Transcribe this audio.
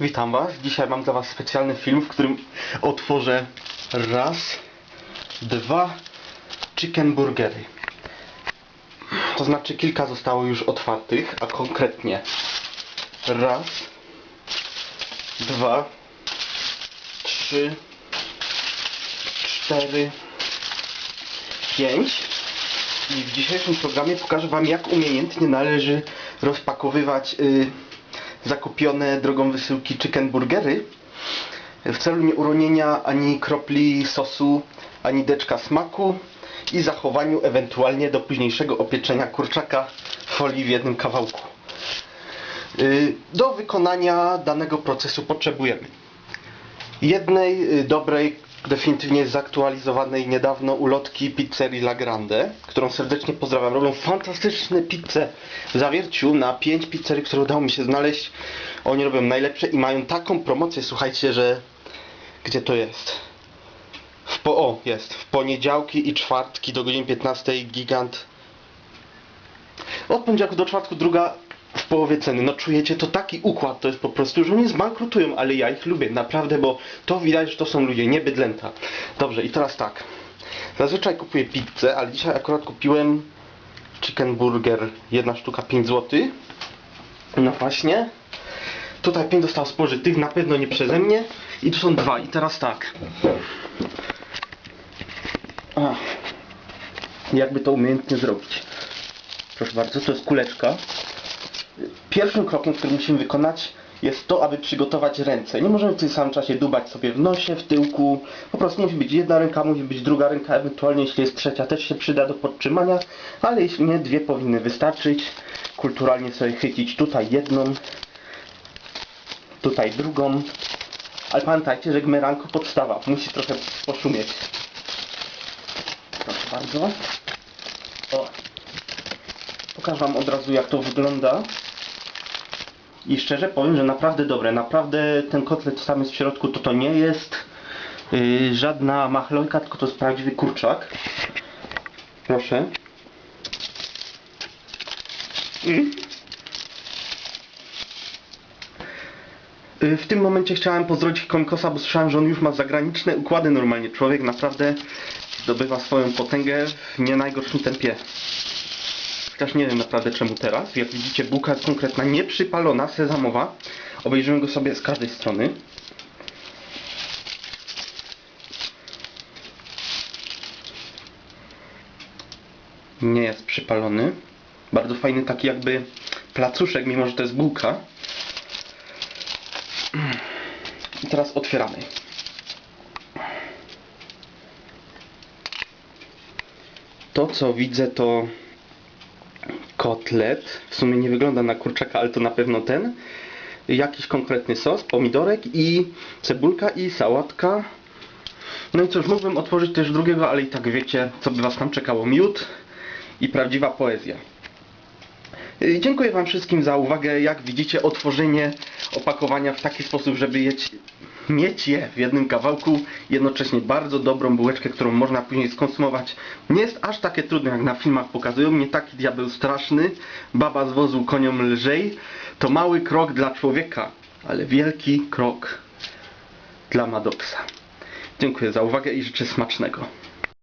Witam Was. Dzisiaj mam dla Was specjalny film, w którym otworzę raz, dwa chicken burgery. To znaczy kilka zostało już otwartych, a konkretnie raz, dwa, trzy, cztery, pięć. I w dzisiejszym programie pokażę Wam, jak umiejętnie należy rozpakowywać y, zakupione drogą wysyłki chicken burgery w celu nieuronienia ani kropli sosu, ani deczka smaku i zachowaniu ewentualnie do późniejszego opieczenia kurczaka w folii w jednym kawałku. Y, Do wykonania danego procesu potrzebujemy jednej y, dobrej, definitywnie zaktualizowanej niedawno ulotki pizzerii La Grande, którą serdecznie pozdrawiam. Robią fantastyczne pizze w zawierciu na 5 pizzerii, które udało mi się znaleźć. Oni robią najlepsze i mają taką promocję, słuchajcie, że gdzie to jest? W po, o, jest. W poniedziałki i czwartki do godziny 15 gigant. Od poniedziałku do czwartku druga połowie ceny. No czujecie, to taki układ to jest po prostu, że oni zbankrutują, ale ja ich lubię, naprawdę, bo to widać, że to są ludzie, nie bydlęta. Dobrze, i teraz tak. Zazwyczaj kupuję pizzę, ale dzisiaj akurat kupiłem chicken burger, jedna sztuka 5 zł. No właśnie. Tutaj 5 zostało spożytych, na pewno nie przeze mnie. I tu są dwa. I teraz tak. Ach. Jakby to umiejętnie zrobić. Proszę bardzo, to jest kuleczka. Pierwszym krokiem, który musimy wykonać jest to, aby przygotować ręce. Nie możemy w tym samym czasie dubać sobie w nosie, w tyłku. Po prostu musi być jedna ręka, musi być druga ręka, ewentualnie jeśli jest trzecia też się przyda do podtrzymania, ale jeśli nie, dwie powinny wystarczyć. Kulturalnie sobie chycić tutaj jedną, tutaj drugą. Ale pamiętajcie, że gmeranko podstawa, musi trochę poszumieć. Proszę bardzo. O. Pokażę Wam od razu jak to wygląda. I szczerze powiem, że naprawdę dobre. Naprawdę ten kotlet tam jest w środku to to nie jest yy, żadna machlojka, tylko to jest prawdziwy kurczak. Proszę. Yy, W tym momencie chciałem pozdrowić Komikosa, bo słyszałem, że on już ma zagraniczne układy normalnie. Człowiek naprawdę zdobywa swoją potęgę w nie najgorszym tempie. Chociaż nie wiem naprawdę czemu teraz. Jak widzicie, bułka jest konkretna, nieprzypalona, sezamowa. Obejrzymy go sobie z każdej strony. Nie jest przypalony. Bardzo fajny taki jakby placuszek, mimo że to jest bułka. I teraz otwieramy. To co widzę to kotlet. W sumie nie wygląda na kurczaka, ale to na pewno ten. Jakiś konkretny sos, pomidorek i cebulka i sałatka. No i cóż, mógłbym otworzyć też drugiego, ale i tak wiecie, co by Was tam czekało. Miód i prawdziwa poezja. Y, Dziękuję Wam wszystkim za uwagę. Jak widzicie, otworzenie opakowania w taki sposób, żeby jeć, mieć je w jednym kawałku, jednocześnie bardzo dobrą bułeczkę, którą można później skonsumować, nie jest aż takie trudne, jak na filmach pokazują. Nie taki diabeł straszny, baba z wozu koniom lżej. To mały krok dla człowieka, ale wielki krok dla Madoksa. Dziękuję za uwagę i życzę smacznego.